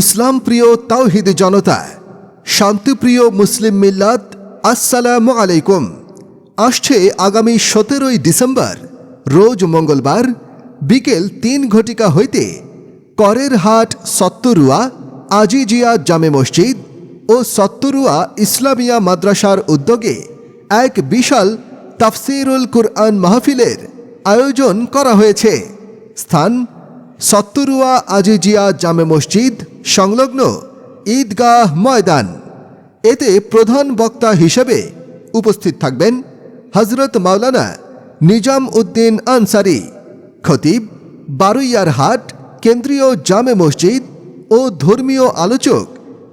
ইসলাম প্রিয় তাওহিদ জনতা, শান্তিপ্রিয় মুসলিম মিল্লাত, আসসালামু আলাইকুম। আসছে আগামী সতেরোই ডিসেম্বর, রোজ মঙ্গলবার, বিকেল তিন ঘটিকা হইতে করের হাট সত্তরুয়া, আজিজিয়া জামে মসজিদ ও সত্তরুয়া ইসলামিয়া মাদ্রাসার উদ্যোগে এক বিশাল তাফসিরুল কুরআন মাহফিলের আয়োজন করা হয়েছে। স্থান সত্তরুয়া আজিজিয়া জামে মসজিদ, সংলগ্ন ঈদগাহ ময়দান। এতে প্রধান বক্তা হিসেবে উপস্থিত থাকবেন হজরত মাওলানা নিজাম উদ্দিন আনসারি, খতিব বারুইয়ার হাট, কেন্দ্রীয় জামে মসজিদ ও ধর্মীয় আলোচক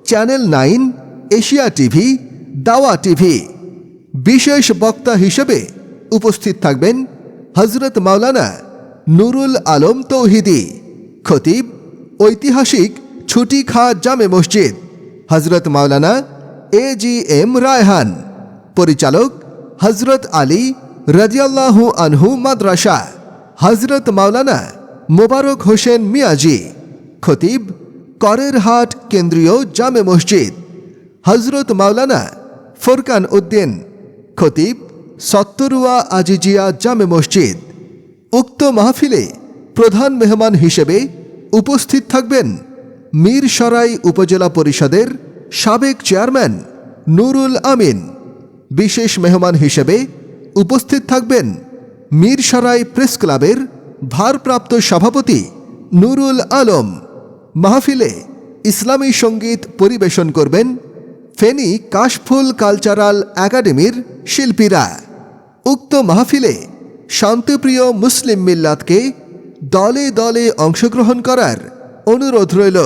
channel nine, Asia TV, Dawah TV. বিশেষ বক্তা হিসেবে উপস্থিত থাকবেন হজরত মাওলানা নুরুল আলম তৌহিদি। খতিব, ঐতিহাসিক ছুটি খা জামে মসজিদ হজরত মাওলানা এ জি এম রায়হান, পরিচালক হজরত আলী রাজিয়াল্লাহু আনহু মাদ্রাসা হজরত মাওলানা মোবারক হোসেন মিয়াজি, খতিব করের হাট কেন্দ্রীয় জামে মসজিদ হজরত মাওলানা ফোরকান উদ্দিন, খতিব সত্তরুয়া আজিজিয়া জামে মসজিদ, উক্ত মাহফিলে প্রধান মেহমান হিসেবে উপস্থিত থাকবেন মীরসরাই উপজেলা পরিষদের সাবেক চেয়ারম্যান নুরুল আমিন। বিশেষ মেহমান হিসেবে উপস্থিত থাকবেন মীরসরাই প্রেস ক্লাবের ভারপ্রাপ্ত সভাপতি নুরুল আলম। মাহফিলে ইসলামী সংগীত পরিবেশন করবেন ফেনী কাশফুল কালচারাল একাডেমির শিল্পীরা। উক্ত মাহফিলে শান্তিপ্রিয় মুসলিম মিল্লাতকে দলে দলে অংশগ্রহণ করার অনুরোধ রইল।